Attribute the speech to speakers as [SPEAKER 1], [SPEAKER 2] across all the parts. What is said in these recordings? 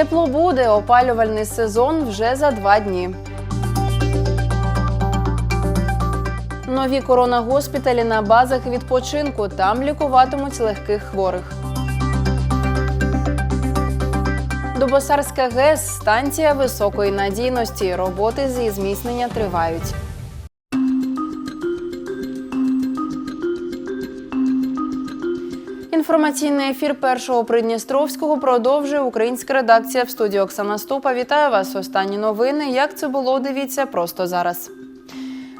[SPEAKER 1] Тепло буде, опалювальний сезон вже за два дні. Нові коронагоспіталі на базах відпочинку. Там лікуватимуть легких хворих. Дубосарська ГЕС станція високої надійності. Роботи зі зміцнення тривають. Інформаційний ефір першого Придністровського продовжує українська редакція в студії Оксана Ступа. Вітаю вас. Останні новини. Як це було? Дивіться просто зараз.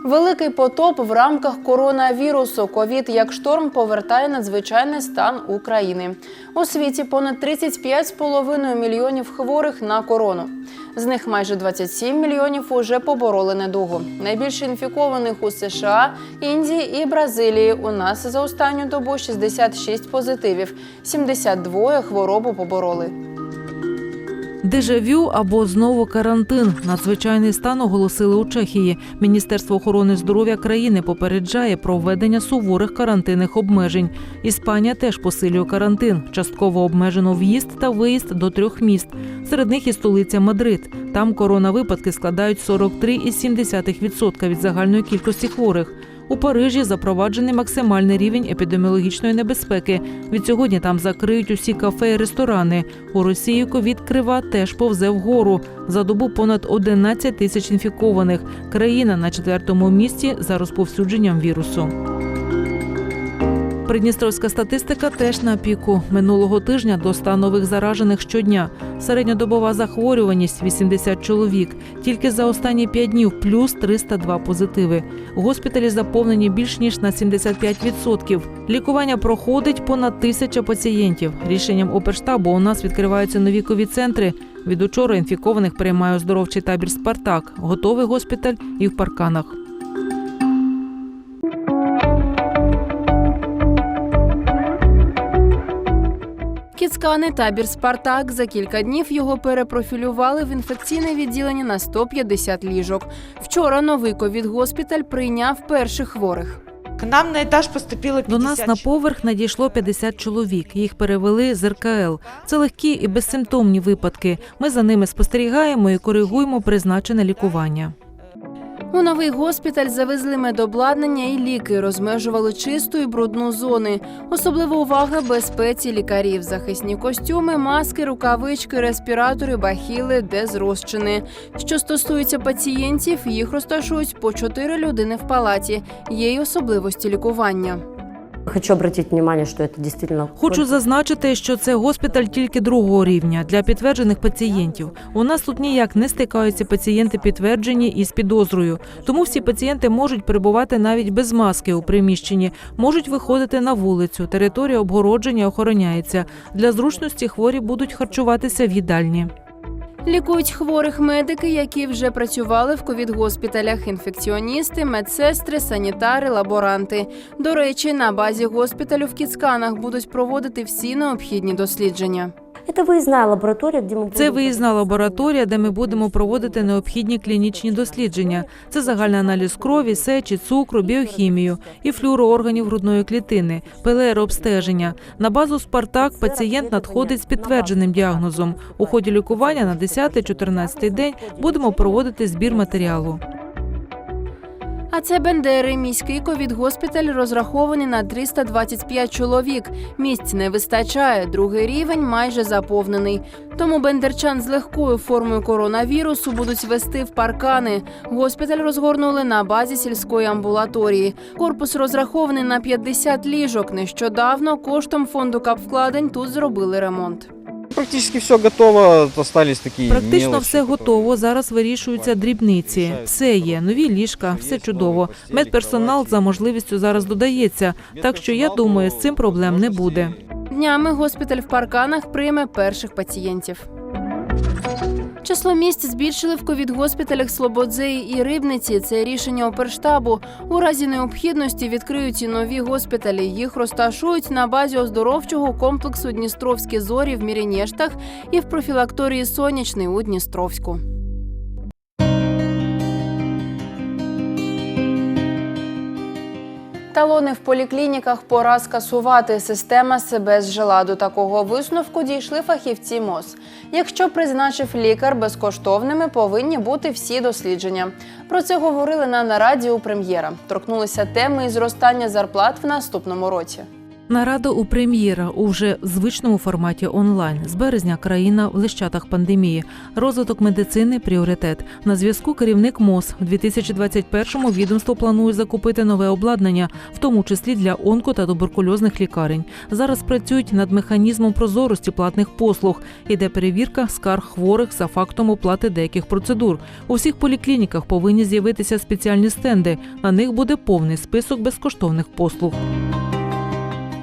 [SPEAKER 1] Великий потоп в рамках коронавірусу. Ковід як шторм повертає надзвичайний стан України. У світі понад 35,5 мільйонів хворих на корону. З них майже 27 мільйонів уже побороли недугу. Найбільше інфікованих у США, Індії і Бразилії. У нас за останню добу 66 позитивів, 72 хворобу побороли.
[SPEAKER 2] Дежавю або знову карантин. Надзвичайний стан оголосили у Чехії. Міністерство охорони здоров'я країни попереджає про введення суворих карантинних обмежень. Іспанія теж посилює карантин. Частково обмежено в'їзд та виїзд до трьох міст. Серед них і столиця Мадрид. Там коронавипадки складають 43,7% від загальної кількості хворих. У Парижі запроваджений максимальний рівень епідеміологічної небезпеки. Від сьогодні там закриють усі кафе і ресторани. У Росії ковід крива теж повзе вгору. За добу понад 11 тисяч інфікованих. Країна на четвертому місці за розповсюдженням вірусу. Придністровська статистика теж на піку. Минулого тижня до 100 нових заражених щодня. Середньодобова захворюваність 80 чоловік. Тільки за останні 5 днів плюс 302 позитиви. Госпіталі заповнені більш ніж на 75%. Лікування проходить понад тисяча пацієнтів. Рішенням оперштабу у нас відкриваються нові ковід-центри. Від учора інфікованих приймає оздоровчий табір Спартак. Готовий госпіталь і в парканах.
[SPEAKER 1] Кіцканий табір Спартак. За кілька днів його перепрофілювали в інфекційне відділення на 150 ліжок. Вчора новий ковід-госпіталь прийняв перших хворих.
[SPEAKER 3] К нам на етаж поступило 50
[SPEAKER 2] До нас на поверх надійшло 50 чоловік. Їх перевели з РКЛ. Це легкі і безсимптомні випадки. Ми за ними спостерігаємо і коригуємо призначене лікування.
[SPEAKER 1] У новий госпіталь завезли медобладнання і ліки, розмежували чисту і брудну зони. Особлива увага безпеці лікарів, захисні костюми, маски, рукавички, респіратори, бахіли, дезрозчини. Що стосується пацієнтів, їх розташують по чотири людини в палаті. Є й особливості лікування.
[SPEAKER 4] Хочу обратить внимание, что это действительно...
[SPEAKER 2] Хочу зазначити, що це госпіталь тільки другого рівня для підтверджених пацієнтів. У нас тут ніяк не стикаються пацієнти підтверджені із підозрою. Тому всі пацієнти можуть перебувати навіть без маски у приміщенні, можуть виходити на вулицю. Територія обгородження охороняється. Для зручності хворі будуть харчуватися в їдальні.
[SPEAKER 1] Лікують хворих медики, які вже працювали в ковід-госпіталях, інфекціоністи, медсестри, санітари, лаборанти. До речі, на базі госпіталю в Кіцканах будуть проводити всі необхідні дослідження.
[SPEAKER 4] Это выездная лаборатория, где мы...
[SPEAKER 2] Це
[SPEAKER 4] будем-
[SPEAKER 2] виїзна лабораторія, де ми будемо проводити необхідні клінічні дослідження. Це загальний аналіз крові, сечі, цукру, біохімію і флюороорганів грудної клітини, ПЛР-обстеження. На базу Спартак пацієнт надходить з підтвердженим діагнозом. У ході лікування на 10-14 день будемо проводити збір матеріалу.
[SPEAKER 1] Це Бендери, міський ковід-госпіталь розрахований на 325 чоловік. Місць не вистачає. Другий рівень майже заповнений. Тому бендерчан з легкою формою коронавірусу будуть вести в паркани. Госпіталь розгорнули на базі сільської амбулаторії. Корпус розрахований на 50 ліжок. Нещодавно коштом фонду капвкладень тут зробили ремонт.
[SPEAKER 5] Практически все готово, остались такі
[SPEAKER 2] Практично
[SPEAKER 5] мелочі,
[SPEAKER 2] все готово. Зараз вирішуються дрібниці. Все є, нові ліжка, все чудово. Медперсонал за можливістю зараз додається. Так що я думаю, з цим проблем не буде.
[SPEAKER 1] Днями госпіталь в парканах прийме перших пацієнтів. Число місць збільшили в ковід-госпіталях Слободзеї і Рибниці. Це рішення оперштабу. У разі необхідності відкриють і нові госпіталі. Їх розташують на базі оздоровчого комплексу Дністровські зорі в Мірінєштах і в профілакторії Сонячний у Дністровську. Талони в поліклініках пора скасувати. Система себе зжила. До такого висновку дійшли фахівці МОЗ. Якщо призначив лікар безкоштовними, повинні бути всі дослідження. Про це говорили на нараді у прем'єра. Торкнулися теми і зростання зарплат в наступному році.
[SPEAKER 2] Нарада у прем'єра у вже звичному форматі онлайн. З березня країна в лищатах пандемії. Розвиток медицини пріоритет. На зв'язку керівник МОЗ у 2021-му відомство планує закупити нове обладнання, в тому числі для онко та туберкульозних лікарень. Зараз працюють над механізмом прозорості платних послуг. Іде перевірка скарг хворих за фактом оплати деяких процедур. У всіх поліклініках повинні з'явитися спеціальні стенди. На них буде повний список безкоштовних послуг.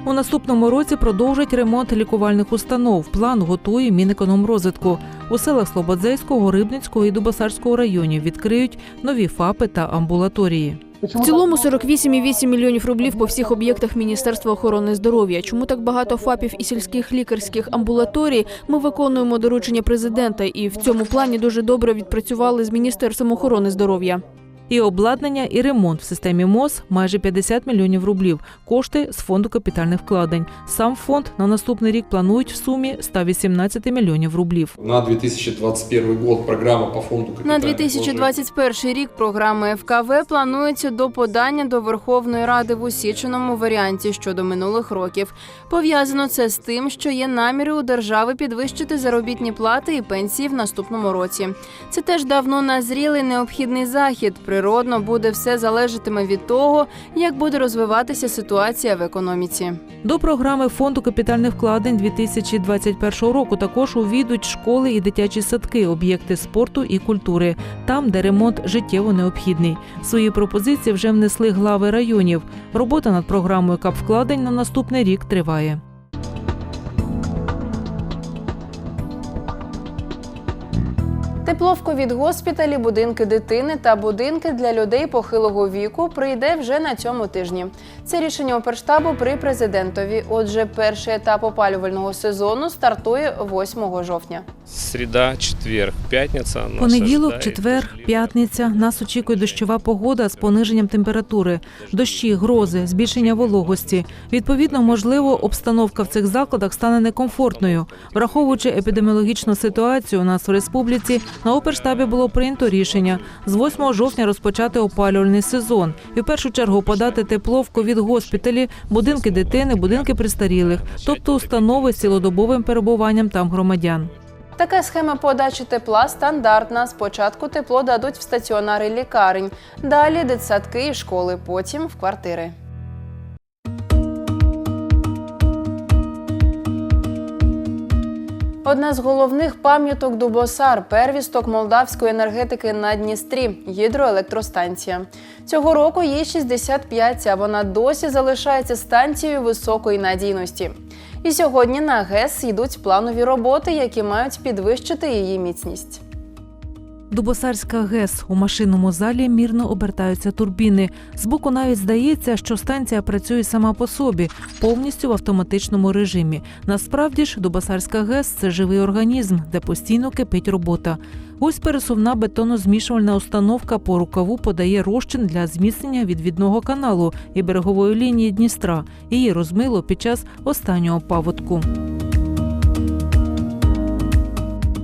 [SPEAKER 2] У наступному році продовжать ремонт лікувальних установ. План готує Мінекономрозвитку. У селах Слободзейського, Рибницького і Дубосарського районів відкриють нові ФАПи та амбулаторії.
[SPEAKER 6] В цілому 48,8 мільйонів рублів по всіх об'єктах Міністерства охорони здоров'я. Чому так багато ФАПів і сільських лікарських амбулаторій? Ми виконуємо доручення президента, і в цьому плані дуже добре відпрацювали з Міністерством охорони здоров'я.
[SPEAKER 2] І обладнання, і ремонт в системі МОЗ майже 50 мільйонів рублів. Кошти з фонду капітальних вкладень. Сам фонд на наступний рік планують в сумі 118 мільйонів рублів.
[SPEAKER 7] На 2021 год программа по фонду
[SPEAKER 1] На
[SPEAKER 7] капитальных
[SPEAKER 1] 2021 рік програми ФКВ планується до подання до Верховної Ради в усіченому варіанті щодо минулих років. Пов'язано це з тим, що є наміри у держави підвищити заробітні плати і пенсії в наступному році. Це теж давно назрілий необхідний захід. Природно буде все залежатиме від того, як буде розвиватися ситуація в економіці.
[SPEAKER 2] До програми фонду капітальних вкладень 2021 року також увійдуть школи і дитячі садки, об'єкти спорту і культури, там, де ремонт життєво необхідний. Свої пропозиції вже внесли глави районів. Робота над програмою капвкладень на наступний рік триває.
[SPEAKER 1] Тепло в ковід-госпіталі, будинки дитини та будинки для людей похилого віку прийде вже на цьому тижні. Це рішення оперштабу при президентові. Отже, перший етап опалювального сезону стартує 8 жовтня.
[SPEAKER 8] Среда, четверг, пятница. нас
[SPEAKER 2] Понеділок, четвер, п'ятниця. Нас очікує дощова погода з пониженням температури, дощі, грози, збільшення вологості. Відповідно, можливо, обстановка в цих закладах стане некомфортною. Враховуючи епідеміологічну ситуацію у нас в республіці, на оперштабі було прийнято рішення з 8 жовтня розпочати опалювальний сезон і в першу чергу подати тепло в ковід-госпіталі, будинки дитини, будинки престарілих, тобто установи з цілодобовим перебуванням там громадян.
[SPEAKER 1] Така схема подачі тепла стандартна. Спочатку тепло дадуть в стаціонари лікарень, далі дитсадки і школи, потім в квартири. Одна з головних пам'яток Дубосар первісток молдавської енергетики на Дністрі гідроелектростанція. Цього року їй 65, а вона досі залишається станцією високої надійності. І сьогодні на ГЕС йдуть планові роботи, які мають підвищити її міцність.
[SPEAKER 2] Дубосарська ГЕС у машинному залі мірно обертаються турбіни. Збоку навіть здається, що станція працює сама по собі, повністю в автоматичному режимі. Насправді ж, Дубосарська ГЕС це живий організм, де постійно кипить робота. Ось пересувна бетонозмішувальна установка по рукаву подає розчин для зміцнення відвідного каналу і берегової лінії Дністра. Її розмило під час останнього паводку.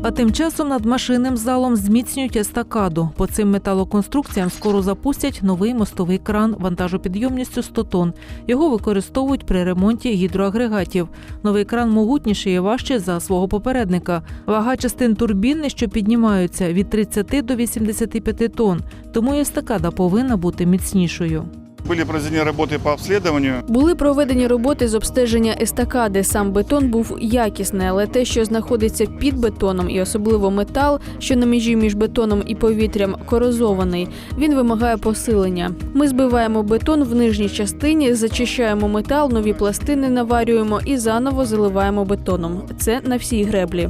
[SPEAKER 2] А тим часом над машинним залом зміцнюють естакаду. По цим металоконструкціям скоро запустять новий мостовий кран вантажопідйомністю 100 тонн. Його використовують при ремонті гідроагрегатів. Новий кран могутніший і важчий за свого попередника. Вага частин турбіни, що піднімаються від 30 до 85 тонн. Тому естакада повинна бути міцнішою.
[SPEAKER 9] Были проведены работы по обследованию.
[SPEAKER 6] Були проведені роботи з обстеження естакади. Сам бетон був якісний, але те, що знаходиться під бетоном, і особливо метал, що на межі між бетоном і повітрям корозований, він вимагає посилення. Ми збиваємо бетон в нижній частині, зачищаємо метал, нові пластини наварюємо і заново заливаємо бетоном. Це на всій греблі.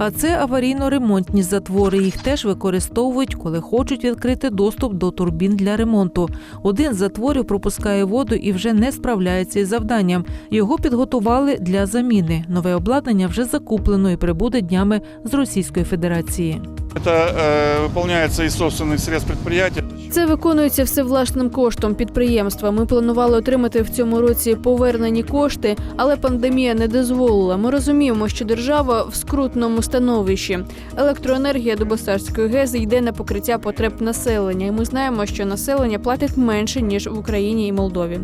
[SPEAKER 2] А це аварійно-ремонтні затвори. Їх теж використовують, коли хочуть відкрити доступ до турбін для ремонту. Один з затворів пропускає воду і вже не справляється із завданням. Його підготували для заміни. Нове обладнання вже закуплено і прибуде днями з Російської Федерації.
[SPEAKER 9] Это э, выполняется из собственных средств предприятия.
[SPEAKER 6] Це виконується все власним коштом підприємства. Ми планували отримати в цьому році повернені кошти, але пандемія не дозволила. Ми розуміємо, що держава в скрутному становищі. Електроенергія до Босарської ГЕС йде на покриття потреб населення, і ми знаємо, що населення платить менше ніж в Україні і Молдові.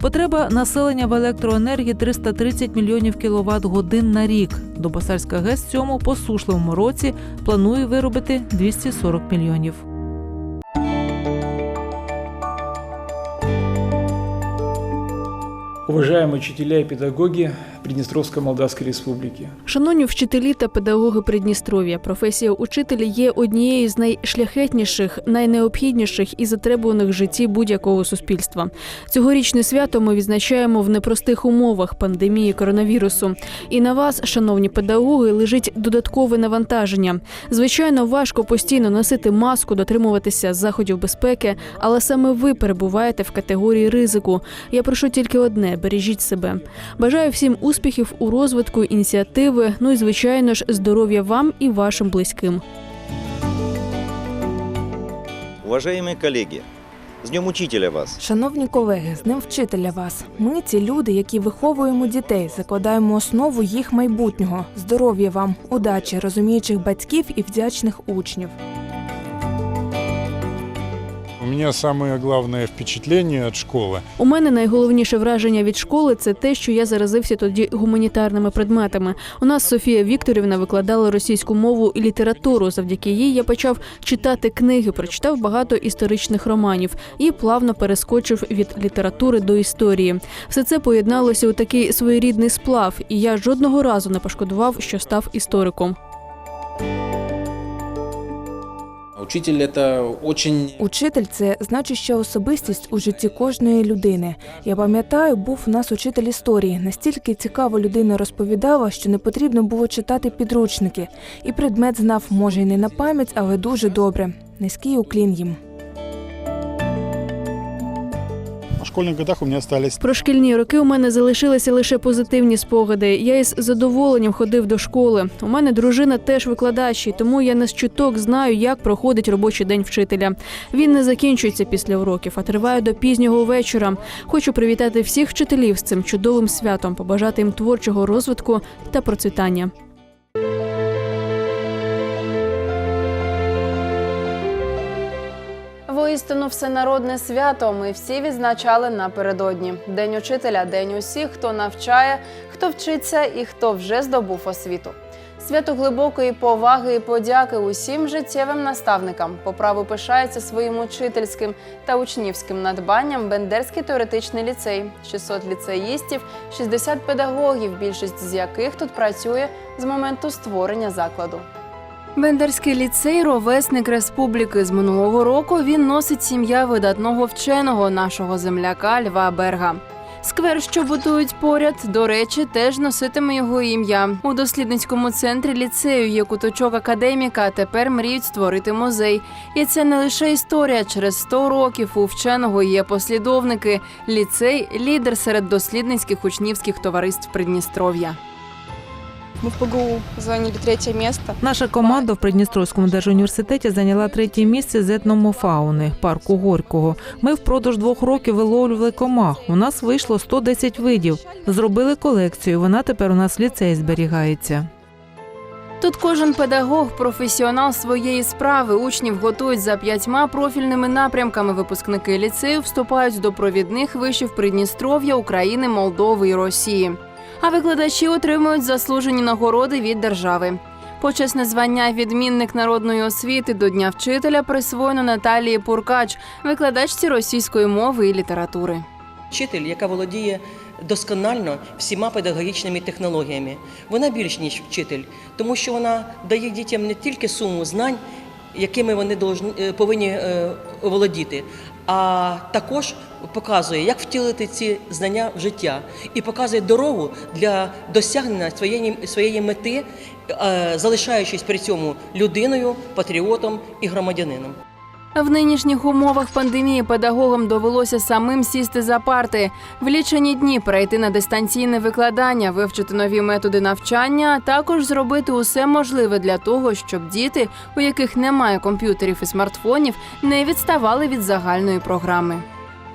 [SPEAKER 2] Потреба населення в електроенергії 330 мільйонів кіловат годин на рік. Добасарська ГЕС цьому посушливому році планує виробити 240 мільйонів.
[SPEAKER 10] Уважаемые учителя и педагоги Приднестровской Молдавской Республики,
[SPEAKER 6] Шановні вчителі та педагоги Придністров'я, професія учителя є однією з найшляхетніших, найнеобхідніших і затребуваних в житті будь-якого суспільства. Цьогорічне свято ми відзначаємо в непростих умовах пандемії коронавірусу. І на вас, шановні педагоги, лежить додаткове навантаження. Звичайно, важко постійно носити маску, дотримуватися заходів безпеки, але саме ви перебуваєте в категорії ризику. Я прошу тільки одне: бережіть себе. Бажаю всім успіхів у розвитку ініціативи. Ну і звичайно ж, здоров'я вам і вашим близьким.
[SPEAKER 11] Уважаемые коллеги, с Днем Учителя вас!
[SPEAKER 3] Шановні колеги, з Днем вчителя вас. Ми ці люди, які виховуємо дітей, закладаємо основу їх майбутнього. Здоров'я вам, удачі, розуміючих батьків і вдячних учнів.
[SPEAKER 9] У меня самое главное впечатление от школы.
[SPEAKER 6] У мене найголовніше враження від школи це те, що я заразився тоді гуманітарними предметами. У нас Софія Вікторівна викладала російську мову і літературу. Завдяки їй я почав читати книги, прочитав багато історичних романів і плавно перескочив від літератури до історії. Все це поєдналося у такий своєрідний сплав, і я жодного разу не пошкодував, що став істориком.
[SPEAKER 8] Учитель это очень
[SPEAKER 3] Учитель це значуща особистість у житті кожної людини. Я пам'ятаю, був у нас учитель історії. Настільки цікаво людина розповідала, що не потрібно було читати підручники. І предмет знав, може, й не на пам'ять, але дуже добре. Низький уклін їм.
[SPEAKER 9] Школьных годах у меня остались
[SPEAKER 6] Про шкільні роки у мене залишилися лише позитивні спогади. Я із задоволенням ходив до школи. У мене дружина теж викладач, і тому я не з чуток знаю, як проходить робочий день вчителя. Він не закінчується після уроків, а триває до пізнього вечора. Хочу привітати всіх вчителів з цим чудовим святом, побажати їм творчого розвитку та процвітання.
[SPEAKER 1] Воістину всенародне свято ми всі відзначали напередодні. День учителя, день усіх, хто навчає, хто вчиться і хто вже здобув освіту. Свято глибокої поваги і подяки усім життєвим наставникам по праву пишається своїм учительським та учнівським надбанням Бендерський теоретичний ліцей, 600 ліцеїстів, 60 педагогів, більшість з яких тут працює з моменту створення закладу. Бендерський ліцей ровесник республіки. З минулого року він носить сім'я видатного вченого нашого земляка Льва Берга. Сквер, що будують поряд, до речі, теж носитиме його ім'я. У дослідницькому центрі ліцею є куточок академіка. Тепер мріють створити музей. І це не лише історія. Через 100 років у вченого є послідовники. Ліцей лідер серед дослідницьких учнівських товариств Придністров'я.
[SPEAKER 3] Ми в ПГУ зайняли третє місце.
[SPEAKER 2] Наша команда в Придністровському держуніверситеті зайняла третє місце з етномофауни парку Горького. Ми впродовж двох років виловлювали комах. У нас вийшло 110 видів. Зробили колекцію. Вона тепер у нас в ліцеї зберігається.
[SPEAKER 1] Тут кожен педагог професіонал своєї справи. Учнів готують за п'ятьма профільними напрямками. Випускники ліцею вступають до провідних вишів Придністров'я, України, Молдови і Росії. А викладачі отримують заслужені нагороди від держави. Почесне звання відмінник народної освіти до Дня вчителя присвоєно Наталії Пуркач, викладачці російської мови і літератури.
[SPEAKER 12] Вчитель, яка володіє досконально всіма педагогічними технологіями. Вона більш ніж вчитель, тому що вона дає дітям не тільки суму знань, якими вони е, повинні е, володіти, а також показує, як втілити ці знання в життя, і показує дорогу для досягнення своєї, своєї мети, е, залишаючись при цьому людиною, патріотом і громадянином.
[SPEAKER 1] В нинішніх умовах пандемії педагогам довелося самим сісти за парти, в лічені дні перейти на дистанційне викладання, вивчити нові методи навчання, а також зробити усе можливе для того, щоб діти, у яких немає комп'ютерів і смартфонів, не відставали від загальної програми.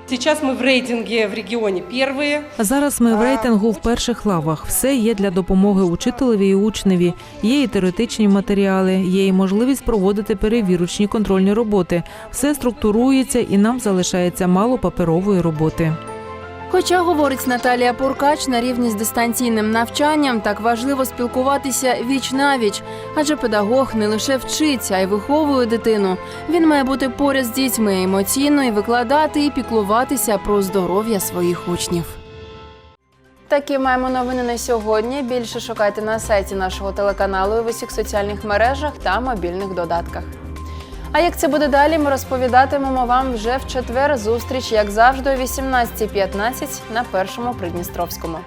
[SPEAKER 13] Сейчас ми в рейтинге в регіоні перші.
[SPEAKER 2] Зараз ми в рейтингу в перших лавах. Все є для допомоги учителеві і учневі. Є і теоретичні матеріали, є і можливість проводити перевірочні контрольні роботи. Все структурується і нам залишається мало паперової роботи.
[SPEAKER 1] Хоча, говорить Наталія Пуркач, на рівні з дистанційним навчанням так важливо спілкуватися віч навіч, адже педагог не лише вчиться, а й виховує дитину. Він має бути поряд з дітьми емоційно і викладати і піклуватися про здоров'я своїх учнів. Такі маємо новини на сьогодні. Більше шукайте на сайті нашого телеканалу і в усіх соціальних мережах та мобільних додатках. А як це буде далі, ми розповідатимемо вам вже в четвер. Зустріч, як завжди, о 18.15 на першому Придністровському.